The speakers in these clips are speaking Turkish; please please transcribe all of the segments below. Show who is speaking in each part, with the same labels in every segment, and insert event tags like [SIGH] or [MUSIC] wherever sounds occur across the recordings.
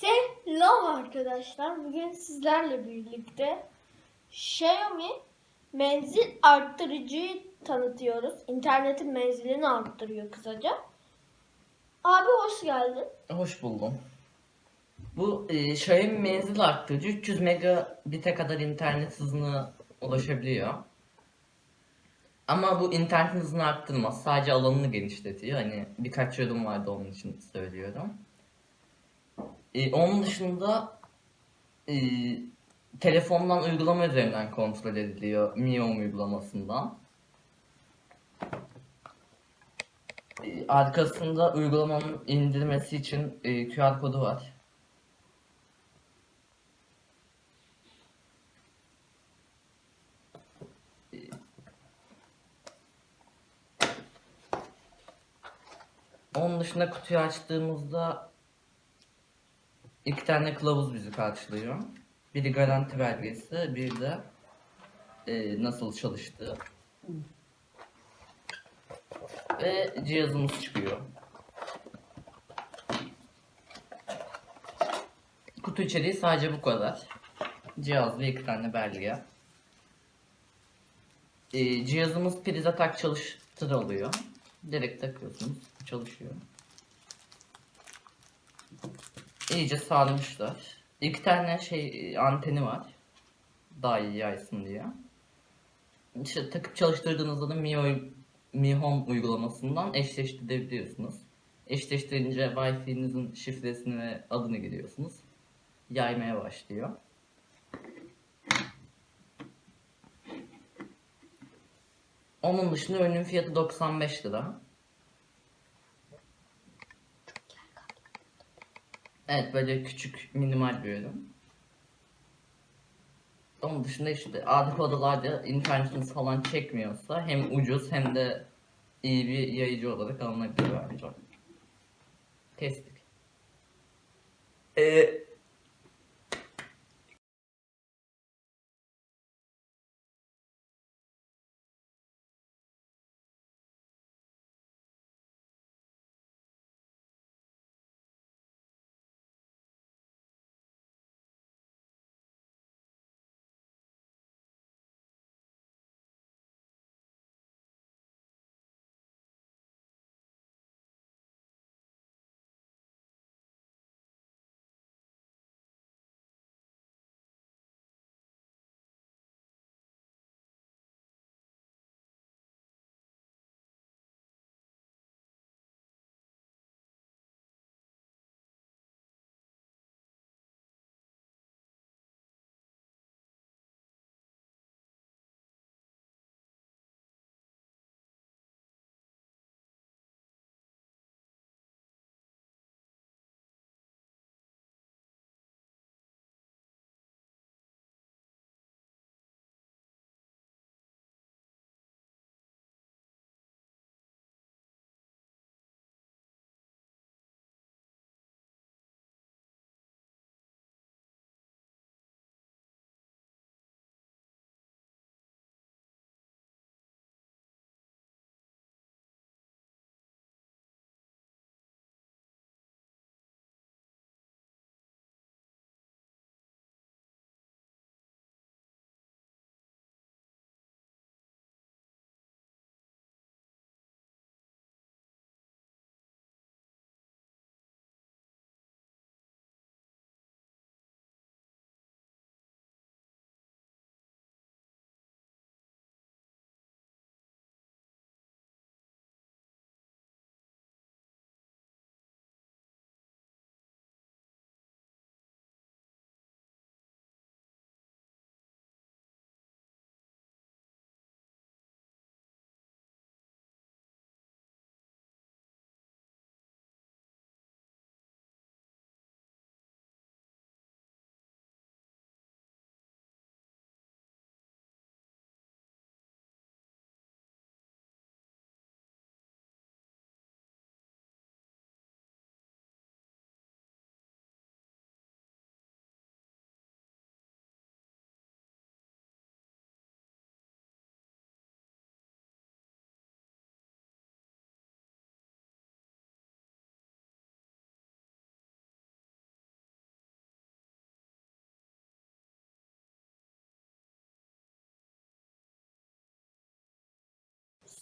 Speaker 1: Selam arkadaşlar. Bugün sizlerle birlikte Xiaomi menzil arttırıcıyı tanıtıyoruz. İnternetin menzilini arttırıyor kısaca. Abi hoş geldin.
Speaker 2: Hoş buldum. Bu e, Xiaomi menzil arttırıcı 300 megabit'e kadar internet hızına ulaşabiliyor. Ama bu internet hızını arttırmaz. Sadece alanını genişletiyor. Hani birkaç yorum vardı onun için söylüyorum. E, onun dışında e, telefondan uygulama üzerinden kontrol ediliyor. Mi Home uygulamasından. E, Arkasında uygulamanın indirmesi için e, QR kodu var. E, Onun dışında kutuyu açtığımızda iki tane kılavuz bizi karşılıyor. Biri garanti belgesi, bir de e, nasıl çalıştığı. Ve cihazımız çıkıyor. Kutu içeriği sadece bu kadar. Cihaz ve iki tane belge. Ee, cihazımız prize tak çalıştır oluyor. Direkt takıyorsunuz. Çalışıyor. İyice sarmışlar. İki tane şey anteni var. Daha iyi yaysın diye. İşte takıp çalıştırdığınızda da Mi, Mi Home uygulamasından eşleştirebiliyorsunuz. Eşleştirince Wi-Fi'nizin şifresini ve adını giriyorsunuz. Yaymaya başlıyor. Onun dışında ürünün fiyatı 95 lira. Evet böyle küçük minimal bir ürün. Onun dışında işte adil odalarda internetiniz falan çekmiyorsa hem ucuz hem de iyi bir yayıcı olarak alınabilir bence. Kestik. Ee,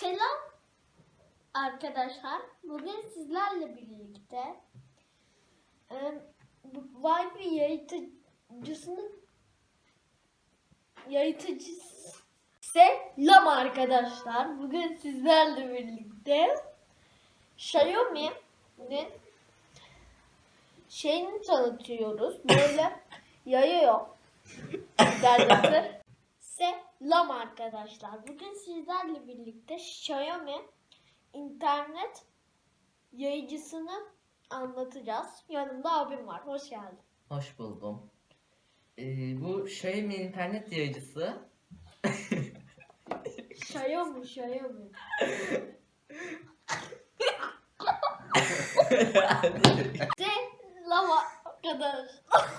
Speaker 1: Selam arkadaşlar. Bugün sizlerle birlikte e, Wi-Fi yayıtıcısını yayıtıcısı Selam arkadaşlar. Bugün sizlerle birlikte Xiaomi'nin şeyini tanıtıyoruz. Böyle yayıyor internette. Selam arkadaşlar. Bugün sizlerle birlikte Xiaomi internet yayıcısını anlatacağız. Yanımda abim var. Hoş geldin.
Speaker 2: Hoş buldum. Ee, bu Xiaomi internet yayıcısı
Speaker 1: Xiaomi, Xiaomi. [LAUGHS] Selam arkadaşlar. [LAUGHS]